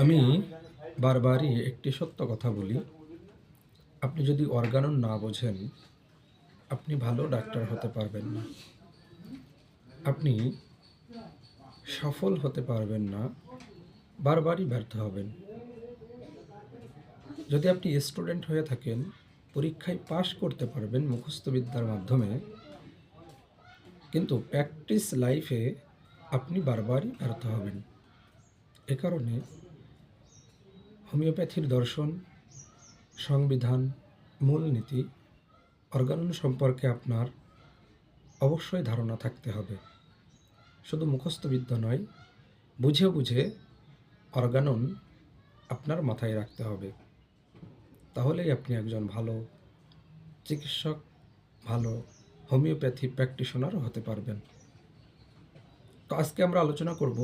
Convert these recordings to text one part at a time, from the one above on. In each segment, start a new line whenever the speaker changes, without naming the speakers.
আমি বারবারই একটি সত্য কথা বলি। আপনি যদি অর্গানন না বোঝেন, আপনি ভালো ডাক্তার হতে পারবেন না। আপনি সফল হতে পারবেন না, বারবারই ব্যর্থ হবেন। যদি আপনি স্টুডেন্ট হয়ে থাকেন, পরীক্ষায় পাশ করতে পারবেন মুখস্থবিদ্যার মাধ্যমে, কিন্তু প্র্যাকটিস লাইফে আপনি বারবারই ব্যর্থ হবেন। এ কারণে হোমিওপ্যাথির দর্শন, সংবিধান, মূলনীতি, অর্গানন সম্পর্কে আপনার অবশ্যই ধারণা থাকতে হবে। শুধু মুখস্থবিদ্যা নয়, বুঝে বুঝে অর্গানন আপনার মাথায় রাখতে হবে। তাহলেই আপনি একজন ভালো চিকিৎসক, ভালো হোমিওপ্যাথি প্র্যাকটিশনার হতে পারবেন। তো আজকে আমরা আলোচনা করব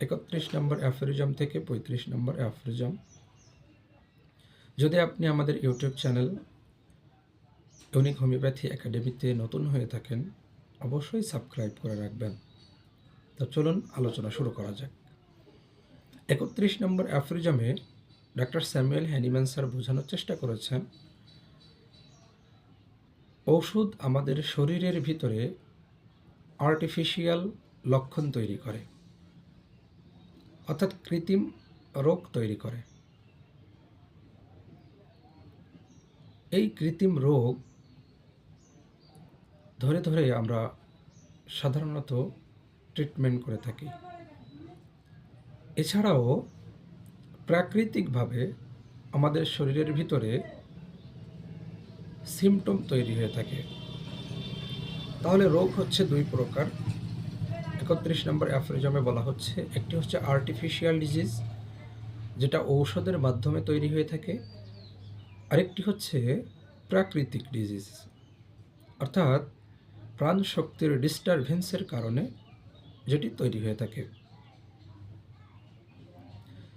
একত্রিশ নম্বর অ্যাফোরিজম থেকে পঁয়ত্রিশ নম্বর অ্যাফোরিজম যদি আপনি আমাদের ইউটিউব চ্যানেল ইউনিক হোমিওপ্যাথি একাডেমিতে নতুন হয়ে থাকেন, অবশ্যই সাবস্ক্রাইব করে রাখবেন। তো চলুন আলোচনা শুরু করা যাক। একত্রিশ নম্বর অ্যাফোরিজমে ডাক্তার স্যামুয়েল হ্যানিম্যান স্যার বোঝানোর চেষ্টা করেছেন, ঔষধ আমাদের শরীরের ভিতরে আর্টিফিশিয়াল লক্ষণ তৈরি করে। অর্থাৎ কৃত্রিম রোগ তৈরি করে। এই কৃত্রিম রোগ ধরে ধরে আমরা সাধারণত ট্রিটমেন্ট করে থাকি। এছাড়াও প্রাকৃতিকভাবে আমাদের শরীরের ভিতরে সিমটম তৈরি হয়ে থাকে। তাহলে রোগ হচ্ছে দুই প্রকার। একত্রিশ নম্বর অ্যাফ্রিজমে বলা হচ্ছে, একটি হচ্ছে আর্টিফিশিয়াল ডিজিজ যেটা ঔষধের মাধ্যমে তৈরি হয়ে থাকে। আরেকটি হচ্ছে প্রাকৃতিক ডিজিজ অর্থাৎ প্রাণ শক্তির ডিস্টারভেন্সের কারণে যেটি তৈরি হয়ে থাকে।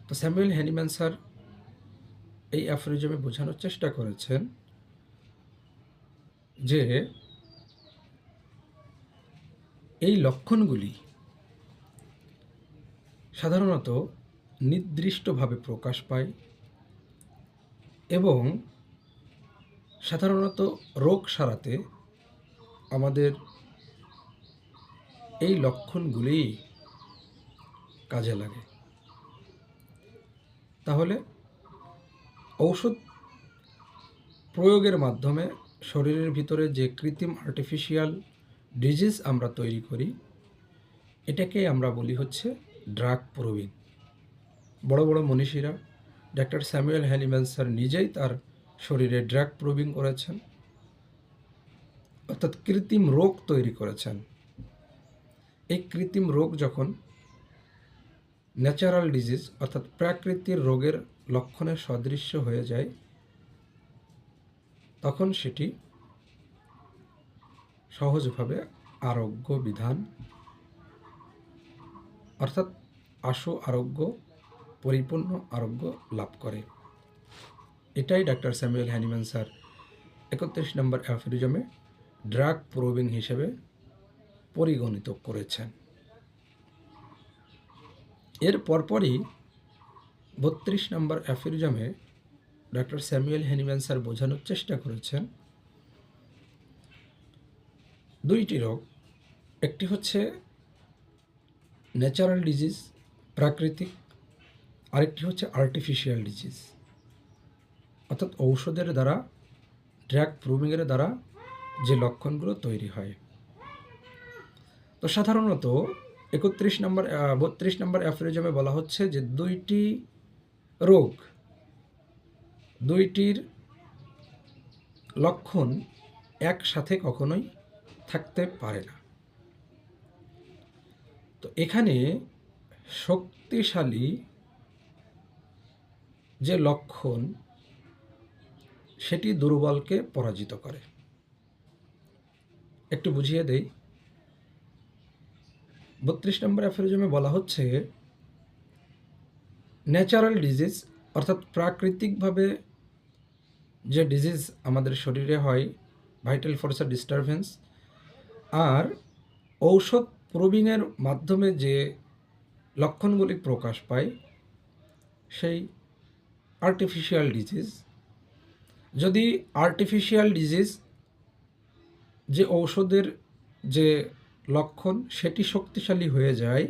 তো স্যামুয়েল হ্যানিম্যান স্যার এই অ্যাফোরিজমে বোঝানোর চেষ্টা করেছেন যে এই লক্ষণগুলি সাধারণত নির্দিষ্টভাবে প্রকাশ পায় এবং সাধারণত রোগ সারাতে আমাদের এই লক্ষণগুলি কাজে লাগে। তাহলে ঔষধ প্রয়োগের মাধ্যমে শরীরের ভিতরে যে কৃত্রিম আর্টিফিশিয়াল ডিজিজ আমরা তৈরি করি, এটাকে আমরা বলি হচ্ছে ড্রাগ প্রবীণ বড় বড় মনীষীরা ডাক্তার স্যামুয়েল হ্যানিম্যান স্যার নিজেই তার শরীরে ড্রাগ প্রবিং করেছেন, অর্থাৎ কৃত্রিম রোগ তৈরি করেছেন। এই কৃত্রিম রোগ যখন ন্যাচারাল ডিজিজ, অর্থাৎ প্রাকৃতিক রোগের লক্ষণের সদৃশ্য হয়ে যায়, তখন সেটি সহজভাবে আরোগ্য বিধান, অর্থাৎ আশু আরোগ্য, পরিপূর্ণ আরোগ্য লাভ করে। এটাই ডাক্তার স্যামুয়েল হ্যানিম্যান স্যার একত্রিশ নম্বর অ্যাফোরিজমে ড্রাগ প্রোবিং হিসেবে পরিগণিত করেছেন। এর পরপরই বত্রিশ নম্বর অ্যাফোরিজমে ডক্টর স্যামুয়েল হ্যানিম্যান স্যার বোঝানোর চেষ্টা করেছেন দুইটি রোগ। একটি হচ্ছে ন্যাচারাল ডিজিজ প্রাকৃতিক। আরেকটি হচ্ছে আর্টিফিশিয়াল ডিজিজ অর্থাৎ ঔষধের দ্বারা ড্রাগ প্রুভিংয়ের দ্বারা যে লক্ষণগুলো তৈরি হয়। তো সাধারণত একত্রিশ নম্বর বত্রিশ নম্বর অ্যাফোরিজমে বলা হচ্ছে যে দুইটি রোগ, দুইটির লক্ষণ একসাথে কখনোই থাকতে পারে না। তো এখানে শক্তিশালী যে লক্ষণ, সেটি দুর্বলকে পরাজিত করে। একটু বুঝিয়ে দেই। বত্রিশ নম্বর অ্যাফোরিজমে বলা হচ্ছে, ন্যাচারাল ডিজিজ, অর্থাৎ প্রাকৃতিকভাবে যে ডিজিজ আমাদের শরীরে হয়, ভাইটাল ফোর্সের ডিস্টারবেন্স আর ঔষধ প্রবীণের মাধ্যমে যে লক্ষণগুলি প্রকাশ পায়, সেই আর্টিফিশিয়াল ডিজিজ যদি আর্টিফিশিয়াল ডিজিজ যে ঔষধের যে লক্ষণ সেটি শক্তিশালী হয়ে যায়,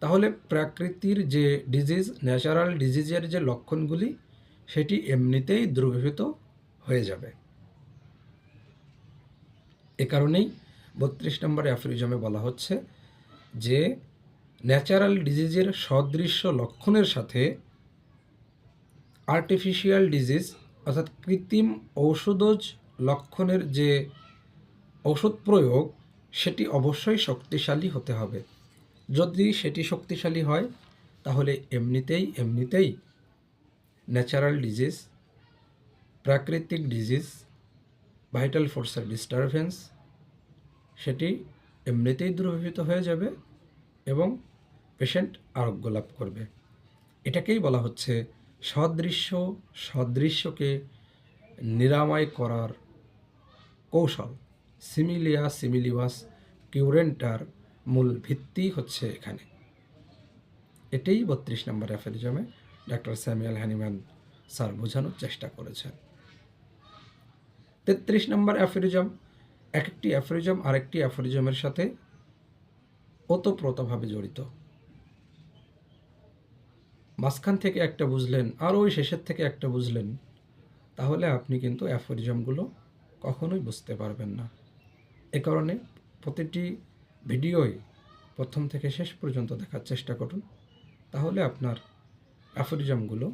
তাহলে প্রাকৃতির যে ডিজিজ ন্যাচারাল ডিজিজের যে লক্ষণগুলি, সেটি এমনিতেই দ্রবীভূত হয়ে যাবে। এ কারণেই বত্রিশ নম্বর অ্যাফরিজমে বলা হচ্ছে যে ন্যাচারাল ডিজিজের সদৃশ্য লক্ষণের সাথে আর্টিফিশিয়াল ডিজিজ অর্থাৎ কৃত্রিম ঔষধজ লক্ষণের যে ঔষধ প্রয়োগ, সেটি অবশ্যই শক্তিশালী হতে হবে। যদি সেটি শক্তিশালী হয়, তাহলে এমনিতেই এমনিতেই ন্যাচারাল ডিজিজ প্রাকৃতিক ডিজিজ ভাইটাল ফোর্সের ডিস্টারবেন্স সেটি এমনিতেই দূরীভূত হয়ে যাবে এবং পেশেন্ট আরোগ্য লাভ করবে। এটাকেই বলা হচ্ছে সদৃশ্য সদৃশ্যকে নিরাময় করার কৌশল। সিমিলিয়া সিমিলিওয়াস কিউরেন্টার মূল ভিত্তি হচ্ছে এখানে। এটাই বত্রিশ নম্বর অ্যাফেরিজমে ডাক্তার স্যামুয়েল হ্যানিম্যান স্যার বোঝানোর চেষ্টা করেছেন। তেত্রিশ নম্বর অ্যাফেরিজম এক একটি অ্যাফেরিজম আরেকটি অ্যাফেরিজমের সাথে ওতপ্রোতভাবে জড়িত। মাঝখান থেকে একটা বুঝলেন আর ওই শেষের থেকে একটা বুঝলেন, তাহলে আপনি কিন্তু অ্যাফোরিজমগুলো কখনোই বুঝতে পারবেন না। এ কারণে প্রতিটি ভিডিওই প্রথম থেকে শেষ পর্যন্ত দেখার চেষ্টা করুন, তাহলে আপনার অ্যাফোরিজমগুলো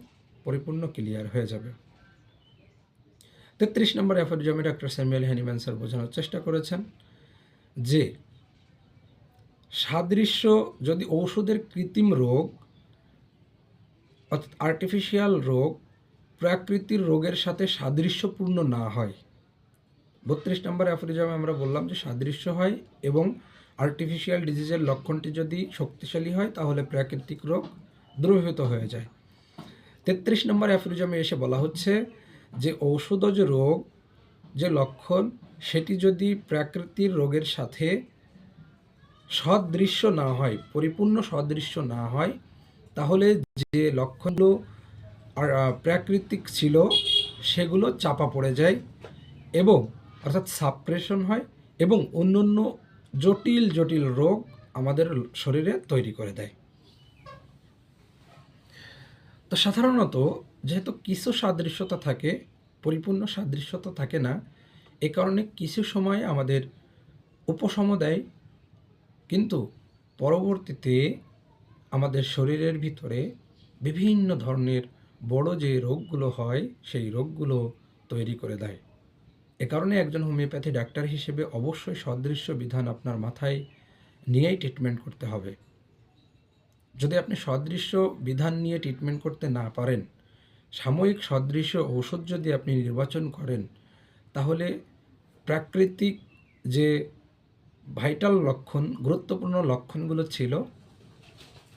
পরিপূর্ণ ক্লিয়ার হয়ে যাবে। তেত্রিশ নম্বর অ্যাফোরিজমে ডক্টর স্যামুয়েল হ্যানিম্যান স্যার বোঝানোর চেষ্টা করেছেন যে সাদৃশ্য যদি ঔষধের কৃত্রিম রোগ, অর্থাৎ আর্টিফিশিয়াল রোগ প্রাকৃতিক রোগের সাথে সাদৃশ্যপূর্ণ না হয়। বত্রিশ নম্বর অ্যাফোরিজমে আমরা বললাম যে সাদৃশ্য হয় এবং আর্টিফিশিয়াল ডিজিজের লক্ষণটি যদি শক্তিশালী হয়, তাহলে প্রাকৃতিক রোগ দ্রবীভূত হয়ে যায়। তেত্রিশ নম্বর অ্যাফোরিজমে এসে বলা হচ্ছে যে ঔষধজ রোগ, যে লক্ষণ, সেটি যদি প্রাকৃতিক রোগের সাথে সদৃশ্য না হয়, পরিপূর্ণ সদৃশ্য না হয়, তাহলে যে লক্ষণগুলো প্রাকৃতিক ছিল, সেগুলো চাপা পড়ে যায় এবং, অর্থাৎ সাপ্রেশন হয় এবং অন্য অন্য জটিল জটিল রোগ আমাদের শরীরে তৈরি করে দেয়। তো সাধারণত যেহেতু কিছু সাদৃশ্যতা থাকে, পরিপূর্ণ সাদৃশ্যতা থাকে না, এ কারণে কিছু সময় আমাদের উপশম দেয়। কিন্তু পরবর্তীতে আমাদের শরীরের ভিতরে বিভিন্ন ধরনের বড় যে রোগগুলো হয়, সেই রোগগুলো তৈরি করে দেয়। এ কারণে একজন হোমিওপ্যাথি ডাক্তার হিসেবে অবশ্যই সদৃশ্য বিধান আপনার মাথায় নিয়েই ট্রিটমেন্ট করতে হবে। যদি আপনি সদৃশ্য বিধান নিয়ে ট্রিটমেন্ট করতে না পারেন সাময়িক সদৃশ্য ঔষধ যদি আপনি নির্বাচন করেন, তাহলে প্রাকৃতিক যে ভাইটাল লক্ষণ, গুরুত্বপূর্ণ লক্ষণগুলো ছিল,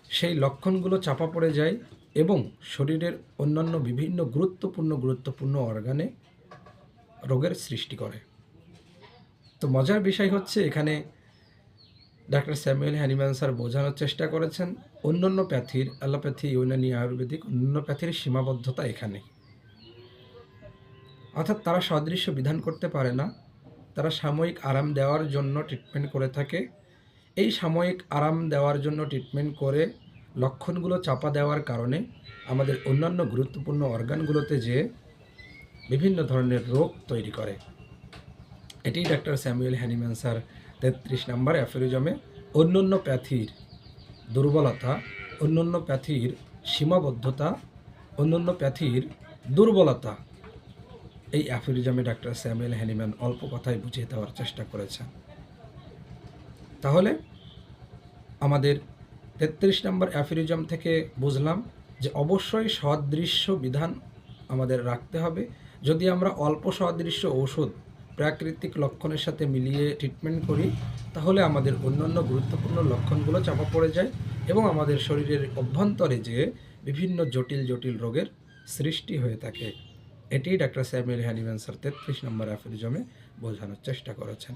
সেই লক্ষণগুলো চাপা পড়ে যায় এবং শরীরের অন্যান্য বিভিন্ন গুরুত্বপূর্ণ গুরুত্বপূর্ণ অর্গানে রোগের সৃষ্টি করে। তো মজার বিষয় হচ্ছে এখানে ডাক্তার স্যামুয়েল হ্যানিম্যান স্যার বোঝানোর চেষ্টা করেছেন। অন্যান্য প্যাথির অ্যালোপ্যাথি, ইউনানি আয়ুর্বেদিক, অন্যান্য প্যাথির সীমাবদ্ধতা এখানে। অর্থাৎ তারা সদৃশ্য বিধান করতে পারে না। তারা সাময়িক আরাম দেওয়ার জন্য ট্রিটমেন্ট করে থাকে। এই সাময়িক আরাম দেওয়ার জন্য ট্রিটমেন্ট করে লক্ষণগুলো চাপা দেওয়ার কারণে আমাদের অন্যান্য গুরুত্বপূর্ণ অর্গানগুলোতে যে বিভিন্ন ধরনের রোগ তৈরি করে। এটি ডাক্তার স্যামুয়েল হ্যানিম্যান স্যার তেত্রিশ নম্বর অ্যাফেরিজমে অন্যান্য প্যাথির দুর্বলতা, অন্যান্য প্যাথির সীমাবদ্ধতা, অন্যান্য প্যাথির দুর্বলতা। এই অ্যাফেরিজমে ডাক্তার স্যামুয়েল হ্যানিম্যান অল্প কথায় বুঝিয়ে দেওয়ার চেষ্টা করেছেন। তাহলে আমাদের তেত্রিশ নম্বর অ্যাফিরিজম থেকে বুঝলাম যে অবশ্যই সদৃশ্য বিধান আমাদের রাখতে হবে। যদি আমরা অল্প সদৃশ্য ঔষধ প্রাকৃতিক লক্ষণের সাথে মিলিয়ে ট্রিটমেন্ট করি, তাহলে আমাদের অন্যান্য গুরুত্বপূর্ণ লক্ষণগুলো চাপা পড়ে যায় এবং আমাদের শরীরের অভ্যন্তরে যে বিভিন্ন জটিল জটিল রোগের সৃষ্টি হয়ে থাকে এটি ডাক্তার স্যামুয়েল হ্যানিম্যান স্যার তেত্রিশ নম্বর অ্যাফিরিজমে বোঝানোর চেষ্টা করেছেন।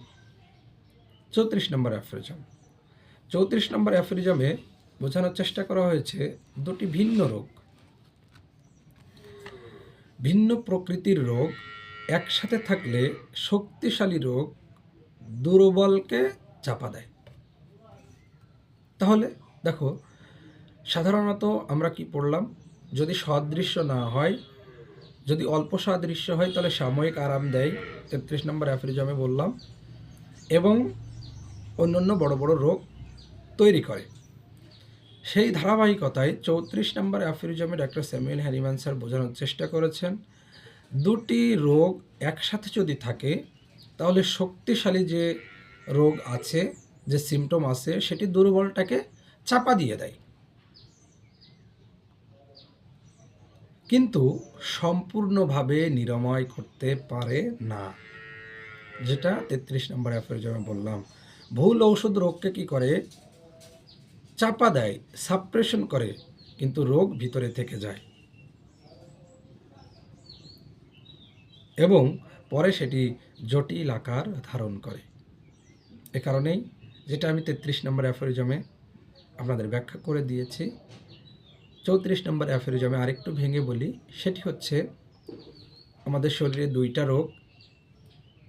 চৌত্রিশ নম্বর অ্যাফ্রিজম চৌত্রিশ নম্বর অ্যাফ্রিজমে বোঝানোর চেষ্টা করা হয়েছে দুটি ভিন্ন রোগ। ভিন্ন প্রকৃতির রোগ একসাথে থাকলে শক্তিশালী রোগ দুর্বলকে চাপা দেয়। তাহলে দেখো, সাধারণত আমরা কি পড়লাম? যদি সদৃশ্য না হয়, যদি অল্প সাদৃশ্য হয়, তাহলে সাময়িক আরাম দেয়, তেত্রিশ নম্বর অ্যাফ্রিজমে বললাম, এবং অন্যান্য বড় বড় রোগ তৈরি করে। সেই ধারাবাহিকতায় চৌত্রিশ নম্বর অ্যাফ্রিজমে ডাক্তার স্যামুয়েল হ্যারিম্যান স্যার বোঝানোর চেষ্টা করেছেন। দুটি রোগ একসাথে যদি থাকে, তাহলে শক্তিশালী যে রোগ আছে, যে সিমটম আছে, সেটি দুর্বলটাকে চাপা দিয়ে দেয়। কিন্তু সম্পূর্ণভাবে নিরাময় করতে পারে না। যেটা তেত্রিশ নম্বর অ্যাফ্রিজমে বললাম। ভুল ঔষধ রোগকে কি করে? চাপা দেয় সাপ্রেশন করে, কিন্তু রোগ ভিতরে থেকে যায়। এবং পরে সেটি জটিল আকার ধারণ করে। এ কারণেই যেটা আমি তেত্রিশ নম্বর অ্যাফোরিজমে আপনাদের ব্যাখ্যা করে দিয়েছি, চৌত্রিশ নম্বর অ্যাফোরিজমে আরেকটু ভেঙে বলি, সেটি হচ্ছে আমাদের শরীরে দুইটা রোগ,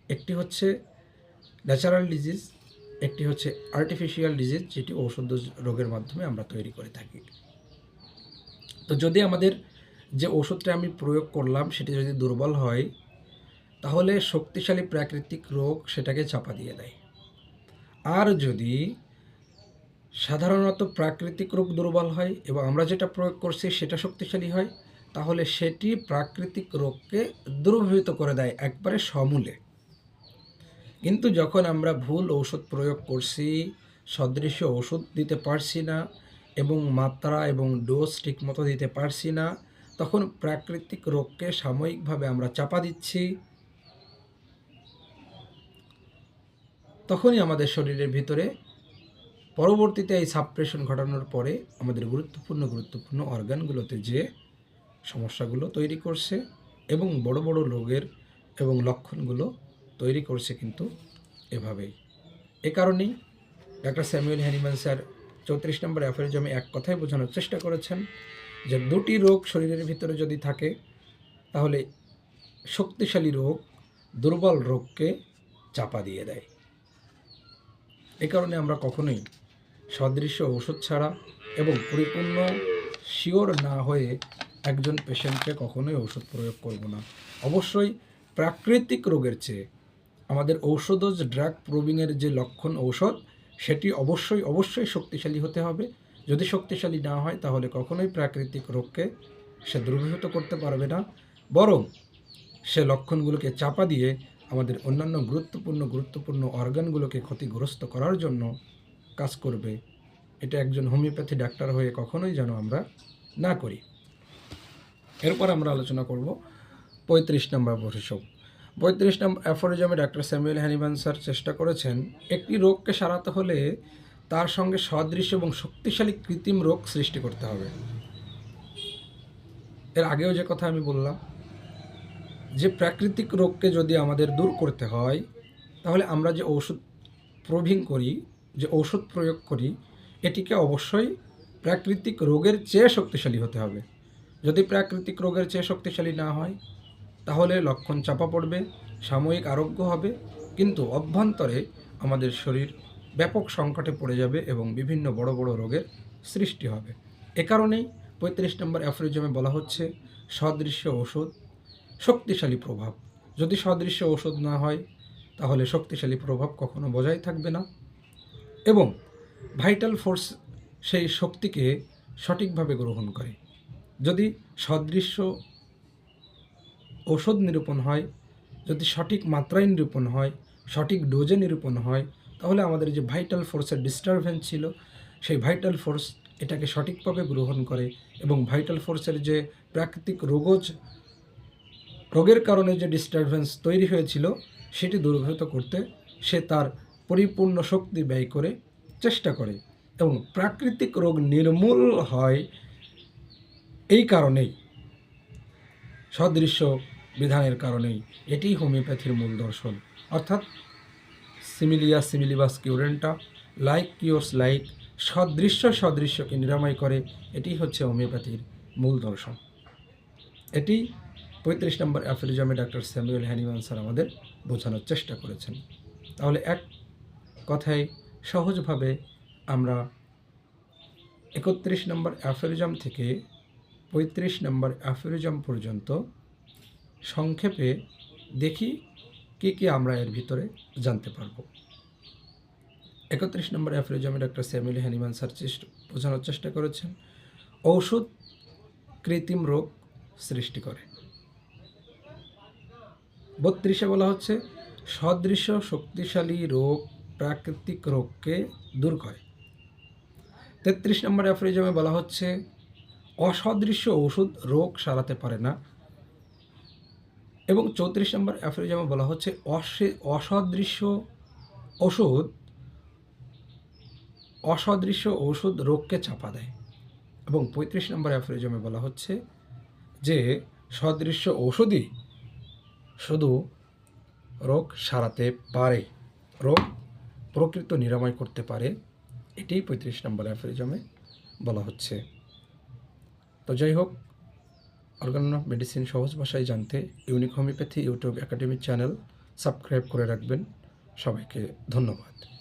একটি হচ্ছে ন্যাচারাল ডিজিজ একটি হচ্ছে আর্টিফিশিয়াল ডিজিজ যেটি ঔষধ রোগের মাধ্যমে আমরা তৈরি করে থাকি। তো যদি আমাদের যে ওষুধটা আমি প্রয়োগ করলাম, সেটি যদি দুর্বল হয় তাহলে শক্তিশালী প্রাকৃতিক রোগ সেটাকে চাপা দিয়ে দেয়। আর যদি সাধারণত প্রাকৃতিক রোগ দুর্বল হয় এবং আমরা যেটা প্রয়োগ করছি সেটা শক্তিশালী হয়, তাহলে সেটি প্রাকৃতিক রোগকে দুর্বৃত করে দেয় একবারে সমূলে। কিন্তু যখন আমরা ভুল ঔষধ প্রয়োগ করছি সদৃশ্য ওষুধ দিতে পারছি না এবং মাত্রা এবং ডোজ ঠিকমতো দিতে পারছি না, তখন প্রাকৃতিক রোগকে সাময়িকভাবে আমরা চাপা দিচ্ছি। তখনই আমাদের শরীরের ভিতরে পরবর্তীতে এই সাপ্রেশন ঘটানোর পরে আমাদের গুরুত্বপূর্ণ গুরুত্বপূর্ণ অর্গানগুলোতে যে সমস্যাগুলো তৈরি করছে এবং বড় বড় রোগের এবং লক্ষণগুলো তৈরি করছে কিন্তু এভাবেই। এ কারণেই ডাক্তার স্যামুয়েল হ্যানিম্যান স্যার চৌত্রিশ নম্বর অ্যাফারিজমে এক কথাই বোঝানোর চেষ্টা করেছেন যে দুটি রোগ শরীরের ভিতরে যদি থাকে, তাহলে শক্তিশালী রোগ দুর্বল রোগকে চাপা দিয়ে দেয়। এ কারণে আমরা কখনোই সদৃশ্য ওষুধ ছাড়া এবং পরিপূর্ণ শিওর না হয়ে একজন পেশেন্টকে কখনোই ওষুধ প্রয়োগ করব না। অবশ্যই প্রাকৃতিক রোগের চেয়ে আমাদের ঔষধজ ড্রাগ প্রুভিংয়ের যে লক্ষণ ঔষধ, সেটি অবশ্যই অবশ্যই শক্তিশালী হতে হবে। যদি শক্তিশালী না হয়, তাহলে কখনোই প্রাকৃতিক রোগকে সে দ্রুভূত করতে পারবে না। বরং সে লক্ষণগুলোকে চাপা দিয়ে আমাদের অন্যান্য গুরুত্বপূর্ণ গুরুত্বপূর্ণ অর্গানগুলোকে ক্ষতিগ্রস্ত করার জন্য কাজ করবে। এটা একজন হোমিওপ্যাথি ডাক্তার হয়ে কখনোই যেন আমরা না করি। এরপর আমরা আলোচনা করব পঁয়ত্রিশ নম্বর প্রসব পঁয়ত্রিশ নম্বর অ্যাফোরিজমে ডাক্তার স্যামুয়েল হ্যানিম্যান স্যার চেষ্টা করেছেন, একটি রোগকে সারাতে হলে তার সঙ্গে সদৃশ্য এবং শক্তিশালী কৃত্রিম রোগ সৃষ্টি করতে হবে। এর আগেও যে কথা আমি বললাম যে প্রাকৃতিক রোগকে যদি আমাদের দূর করতে হয়, তাহলে আমরা যে ঔষধ প্রভিং করি, যে ঔষধ প্রয়োগ করি, এটিকে অবশ্যই প্রাকৃতিক রোগের চেয়ে শক্তিশালী হতে হবে। যদি প্রাকৃতিক রোগের চেয়ে শক্তিশালী না হয়, তাহলে লক্ষণ চাপা পড়বে, সাময়িক আরোগ্য হবে, কিন্তু অভ্যন্তরে আমাদের শরীর ব্যাপক সংকটে পড়ে যাবে এবং বিভিন্ন বড় বড় রোগের সৃষ্টি হবে। এ কারণেই পঁয়ত্রিশ নম্বর অ্যাফ্রিজমে বলা হচ্ছে, সদৃশ্য ওষুধ শক্তিশালী প্রভাব। যদি সদৃশ্য ওষুধ না হয়, তাহলে শক্তিশালী প্রভাব কখনো বজায় থাকবে না। এবং ভাইটাল ফোর্স সেই শক্তিকে সঠিকভাবে গ্রহণ করে। যদি সদৃশ্য ওষুধ নিরূপণ হয়, যদি সঠিক মাত্রায় নিরূপণ হয়, সঠিক ডোজে নিরূপণ হয়, তাহলে আমাদের যে ভাইটাল ফোর্সের ডিস্টারবেন্স ছিল, সেই ভাইটাল ফোর্স এটাকে সঠিকভাবে গ্রহণ করে এবং ভাইটাল ফোর্সের যে প্রাকৃতিক রোগজ রোগের কারণে যে ডিস্টারবেন্স তৈরি হয়েছিল, সেটি দূরীভূত করতে সে তার পরিপূর্ণ শক্তি ব্যয় করে চেষ্টা করে এবং প্রাকৃতিক রোগ নির্মূল হয় এই কারণেই। সদৃশ্য বিধানের কারণেই এটিই হোমিওপ্যাথির মূল দর্শন। অর্থাৎ সিমিলিয়া সিমিলিবাস কিউরেন্টা লাইক কিওর্স লাইক সদৃশ্য সদৃশ্যকে নিরাময় করে, এটি হচ্ছে হোমিওপ্যাথির মূল দর্শন। এটি পঁয়ত্রিশ নম্বর অ্যাফিলিজমে ডাক্তার স্যামুয়েল হ্যানিমান স্যার আমাদের বোঝানোর চেষ্টা করেছেন। তাহলে এক কথায় সহজভাবে আমরা একত্রিশ নম্বর অ্যাফেরিজম থেকে পঁয়ত্রিশ নম্বর অ্যাফেরিজম পর্যন্ত সংক্ষেপে দেখি কী কী আমরা এর ভিতরে জানতে পারব। একত্রিশ নম্বর অ্যাফেরিজমে ডক্টর স্যামুয়েল হ্যানিমান স্যার বোঝানোর চেষ্টা করেছেন, ঔষধ কৃত্রিম রোগ সৃষ্টি করে। বত্রিশে বলা হচ্ছে সদৃশ্য শক্তিশালী রোগ, প্রাকৃতিক রোগকে দূর করে। তেত্রিশ নম্বর অ্যাফ্রিজমে বলা হচ্ছে অসদৃশ্য ওষুধ রোগ সারাতে পারে না। এবং চৌত্রিশ নম্বর অ্যাফ্রিজমে বলা হচ্ছে, অসে অসদৃশ্য ওষুধ অসদৃশ্য ওষুধ রোগকে চাপা দেয়। এবং পঁয়ত্রিশ নম্বর অ্যাফ্রিজমে বলা হচ্ছে যে সদৃশ্য ঔষধই শুধু রোগ সারাতে পারে, রোগ প্রকৃত নিরাময় করতে পারে এটি পঁয়ত্রিশ নম্বর অ্যাফরিজমে বলা হচ্ছে। তো যাই হোক, অর্গান অফ মেডিসিন সহজ ভাষায় জানতে unique homeopathy YouTube academy channel subscribe করে রাখবেন। সবাইকে ধন্যবাদ।